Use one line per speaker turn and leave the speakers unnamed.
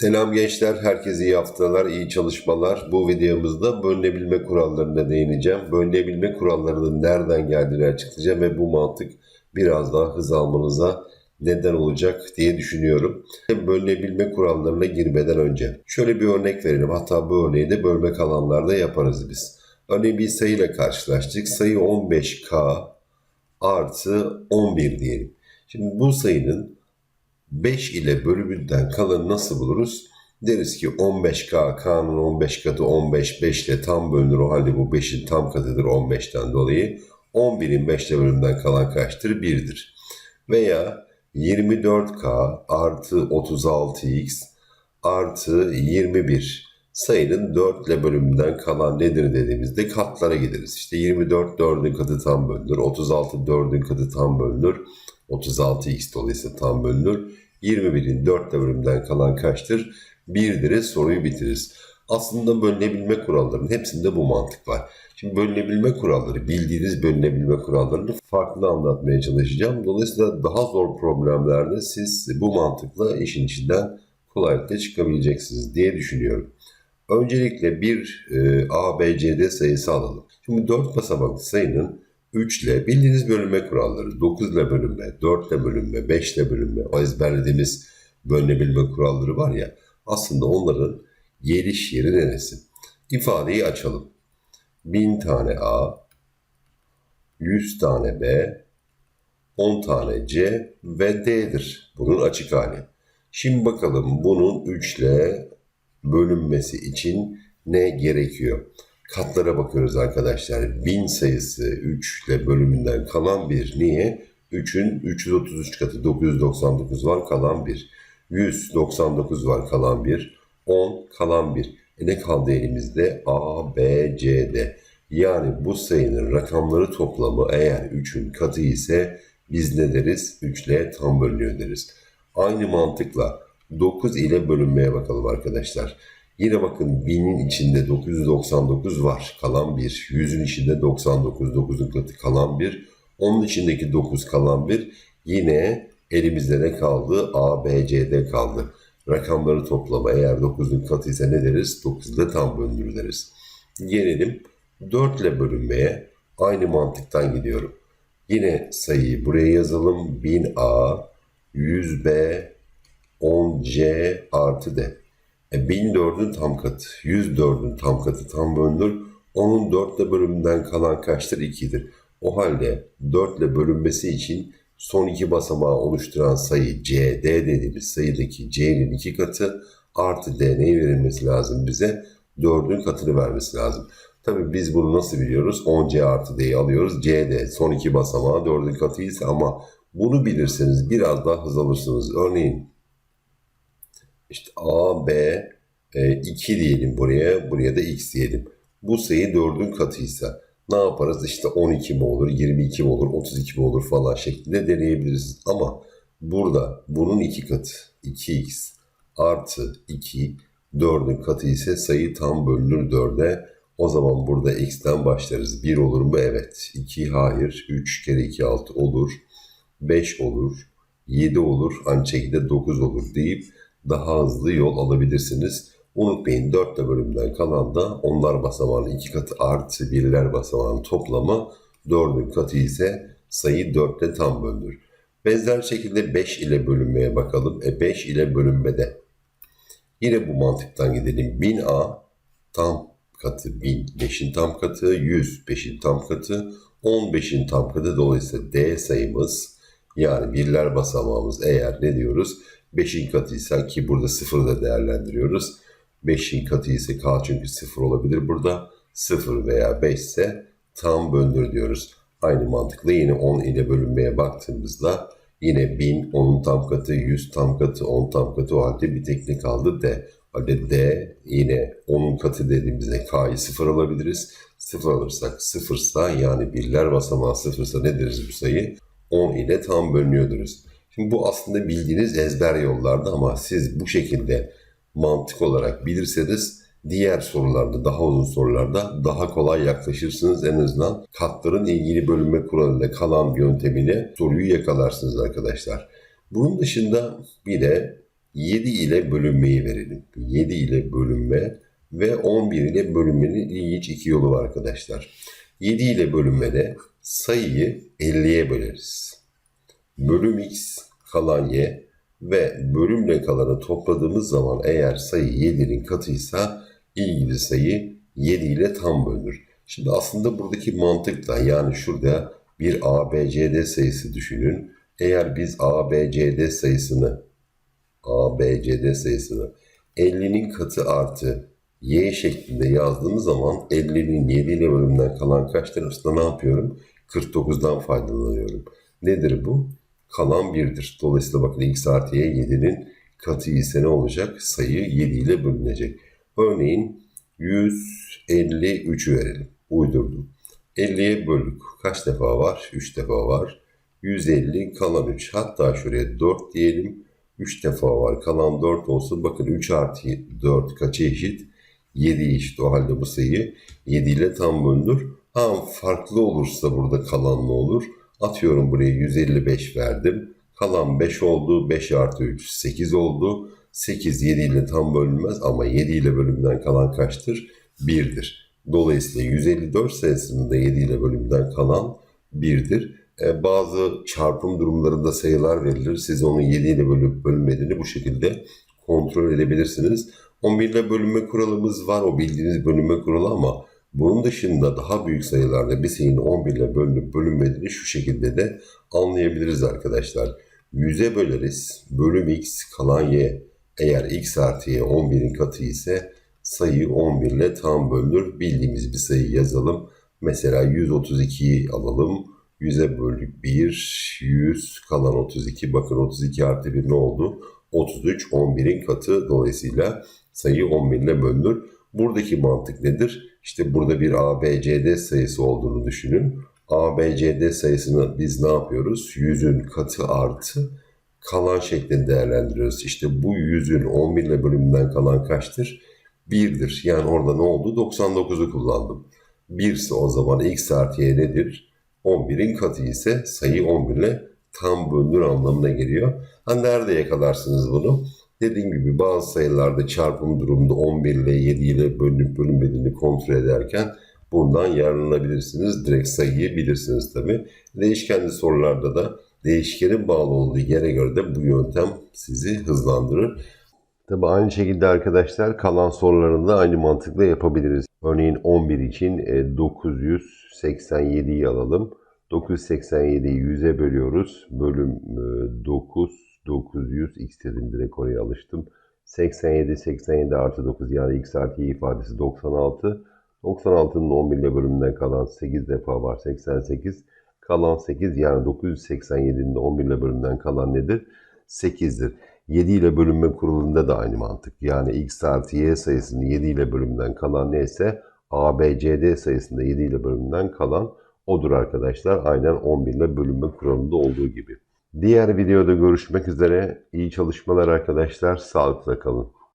Selam gençler, herkese iyi haftalar, iyi çalışmalar. Bu videomuzda bölünebilme kurallarına değineceğim. Bölünebilme kurallarının nereden geldiğini açıklayacağım ve bu mantık biraz daha hız almanıza neden olacak diye düşünüyorum. Bölünebilme kurallarına girmeden önce şöyle bir örnek verelim. Hatta bu örneği de bölmek alanlarda yaparız biz. Örneğin bir sayıyla karşılaştık. Sayı 15K artı 11 diyelim. Şimdi bu sayının 5 ile bölümünden kalanı nasıl buluruz? Deriz ki 15K, K'nın 15 katı 15, 5 ile tam bölünür. O halde bu 5'in tam katıdır 15'ten dolayı. 11'in 5 ile bölümünden kalan kaçtır? 1'dir. Veya 24K artı 36X artı 21 sayının 4 ile bölümünden kalan nedir dediğimizde katlara gideriz. İşte 24 4'ün katı tam bölünür. 36 4'ün katı tam bölünür. 36x dolayısıyla tam bölünür. 21'in 4 ile bölümünden kalan kaçtır? 1'dire soruyu bitiririz. Aslında bölünebilme kurallarının hepsinde bu mantık var. Şimdi bölünebilme kuralları, bildiğiniz bölünebilme kurallarını farklı anlatmaya çalışacağım. Dolayısıyla daha zor problemlerde siz bu mantıkla işin içinden kolaylıkla çıkabileceksiniz diye düşünüyorum. Öncelikle bir e, A, B, C, D sayısı alalım. Şimdi 4 basamaklı sayının 3 ile bildiğiniz bölünme kuralları 9 ile bölünme, 4 ile bölünme, 5 ile bölünme o ezberlediğimiz bölünebilme kuralları var ya aslında onların geliş yeri neresi? İfadeyi açalım. 1000 tane A, 100 tane B, 10 tane C ve D'dir. Bunun açık hali. Şimdi bakalım bunun 3 ile bölünmesi için ne gerekiyor? Katlara bakıyoruz arkadaşlar. 1000 sayısı 3 ile bölümünden kalan 1. Niye? 3'ün 333 katı 999 var kalan 1. 199 var kalan 1. 10 kalan 1. E ne kaldı elimizde? A, B, C, D. Yani bu sayının rakamları toplamı eğer 3'ün katı ise biz ne deriz? 3 ile tam bölünüyor deriz. Aynı mantıkla 9 ile bölünmeye bakalım arkadaşlar. Yine bakın 1000'in içinde 999 var kalan 1. 100'ün içinde 99, 9'un katı kalan 1. Onun içindeki 9 kalan 1. Yine elimizde ne kaldı? A, B, C, D kaldı. Rakamları toplama eğer 9'un katı ise ne deriz? 9 ile tam bölünür deriz. Gelelim 4 ile bölünmeye. Aynı mantıktan gidiyorum. Yine sayıyı buraya yazalım. 1000A, 100B, 10C artı D. E, 1004'ün tam katı, 104'ün tam katı tam bölünür. Onun 4 ile bölümünden kalan kaçtır? 2'dir. O halde 4 ile bölünmesi için son iki basamağı oluşturan sayı CD dediğimiz sayıdaki C'nin iki katı artı D neyi verilmesi lazım bize? 4'ün katını vermesi lazım. Tabii biz bunu nasıl biliyoruz? 10C artı D'yi alıyoruz. CD son iki basamağı 4'ün katıysa ama bunu bilirseniz biraz daha hız alırsınız. Örneğin işte A, B, e, 2 diyelim buraya, buraya da X diyelim. Bu sayı 4'ün katıysa ne yaparız? İşte 12 mi olur, 22 mi olur, 32 mi olur falan şeklinde deneyebiliriz. Ama burada bunun iki katı 2x artı 2 4'ün katı ise sayı tam bölünür 4'e. O zaman burada x'ten başlarız. 1 olur mu? Evet. 2 hayır. 3 kere 2 6 olur. 5 olur. 7 olur. Aynı şekilde 9 olur deyip daha hızlı yol alabilirsiniz. Unutmayın 4 bölümden kalan da onlar basamağının 2 katı artı birler basamağının toplamı 4'ün katı ise sayı 4 ile tam bölünür. Benzer şekilde 5 ile bölünmeye bakalım. E 5 ile bölünmede. Yine bu mantıktan gidelim. 1000A tam katı 1000, 5'in tam katı 100, 5'in tam katı 15'in tam katı. Dolayısıyla D sayımız yani birler basamağımız eğer ne diyoruz? 5'in katıysa ki burada 0'ı da değerlendiriyoruz. 5'in katı ise K çünkü 0 olabilir burada. 0 veya 5 ise tam bölünür diyoruz. Aynı mantıkla yine 10 ile bölünmeye baktığımızda yine 1000 10'un tam katı, 100 tam katı, 10 tam katı o halde bir teknik kaldı D. Halde D yine 10'un katı dediğimizde K'yı 0 alabiliriz. 0 alırsak 0 ise yani birler basamağı 0 ise ne deriz bu sayı? 10 ile tam bölünüyor deriz. Şimdi bu aslında bildiğiniz ezber yollarda ama siz bu şekilde mantık olarak bilirseniz diğer sorularda, daha uzun sorularda daha kolay yaklaşırsınız. En azından katların ilgili bölünme kuralıyla kalan yöntemiyle soruyu yakalarsınız arkadaşlar. Bunun dışında bir de 7 ile bölünmeyi verelim. 7 ile bölünme ve 11 ile bölünmenin ilginç iki yolu var arkadaşlar. 7 ile bölünmede sayıyı 50'ye böleriz. Bölüm x kalan y ve bölümle kalanı topladığımız zaman eğer sayı 7'nin katıysa ilgili sayı 7 ile tam bölünür. Şimdi aslında buradaki mantıkla yani şurada bir ABCD sayısı düşünün. Eğer biz ABCD sayısını ABCD sayısını 50'nin katı artı y şeklinde yazdığımız zaman 50'nin 7 ile bölümünden kalan kaçtır aslında ne yapıyorum? 49'dan faydalanıyorum. Nedir bu? Kalan 1'dir. Dolayısıyla bakın x artı y 7'nin katı ise ne olacak? Sayı 7 ile bölünecek. Örneğin 153'ü verelim. Uydurdum. 50'ye böldük. Kaç defa var? 3 defa var. 150 kalan 3. Hatta şuraya 4 diyelim. 3 defa var. Kalan 4 olsun. Bakın 3 artı 4 kaça eşit? 7 eşit. O halde bu sayı 7 ile tam bölünür. Ha farklı olursa burada kalan ne olur? Atıyorum buraya 155 verdim. Kalan 5 oldu. 5 artı 3 8 oldu. 8 7 ile tam bölünmez ama 7 ile bölümden kalan kaçtır? 1'dir. Dolayısıyla 154 sayısının da 7 ile bölümden kalan 1'dir. E, bazı çarpım durumlarında sayılar verilir. Siz onun 7 ile bölüp bölünmediğini bu şekilde kontrol edebilirsiniz. 11 ile bölünme kuralımız var. O bildiğiniz bölünme kuralı ama bunun dışında daha büyük sayılarda bir sayının 11 ile bölünüp bölünmediğini şu şekilde de anlayabiliriz arkadaşlar. 100'e böleriz. Bölüm x kalan y. Eğer x artı y 11'in katı ise sayı 11 ile tam bölünür. Bildiğimiz bir sayı yazalım. Mesela 132'yi alalım. 100'e böldük 1, 100 kalan 32. Bakın 32 artı 1 ne oldu? 33, 11'in katı. Dolayısıyla sayı 11 ile bölünür. Buradaki mantık nedir? İşte burada bir ABCD sayısı olduğunu düşünün. ABCD sayısını biz ne yapıyoruz? 100'ün katı artı kalan şeklinde değerlendiriyoruz. İşte bu 100'ün 11 ile bölümünden kalan kaçtır? 1'dir. Yani orada ne oldu? 99'u kullandım. 1 ise o zaman x artı y nedir? 11'in katı ise sayı 11 ile tam bölünür anlamına geliyor. Ha nerede yakalarsınız bunu? Dediğim gibi bazı sayılarda çarpım durumunda 11 ile 7 ile bölünüp bölünmediğini kontrol ederken bundan yararlanabilirsiniz. Direkt sayıyı bilirsiniz tabi. Değişkenli sorularda da değişkenin bağlı olduğu yere göre de bu yöntem sizi hızlandırır. Tabi aynı şekilde arkadaşlar kalan sorularını da aynı mantıkla yapabiliriz. Örneğin 11 için 987'yi alalım. 987'yi 100'e bölüyoruz. Bölüm 9, 900, x dedim direkt oraya alıştım. 87, 87 artı 9 yani x artı y ifadesi 96. 96'nın 11 ile bölümünden kalan 8 defa var 88. Kalan 8 yani 987'nin de 11 ile bölümünden kalan nedir? 8'dir. 7 ile bölünme kurulunda da aynı mantık. Yani x artı y sayısının 7 ile bölümünden kalan neyse ABCD sayısında 7 ile bölümünden kalan odur arkadaşlar. Aynen 11 ile bölünme kuralında olduğu gibi. Diğer videoda görüşmek üzere. İyi çalışmalar arkadaşlar. Sağlıkla kalın.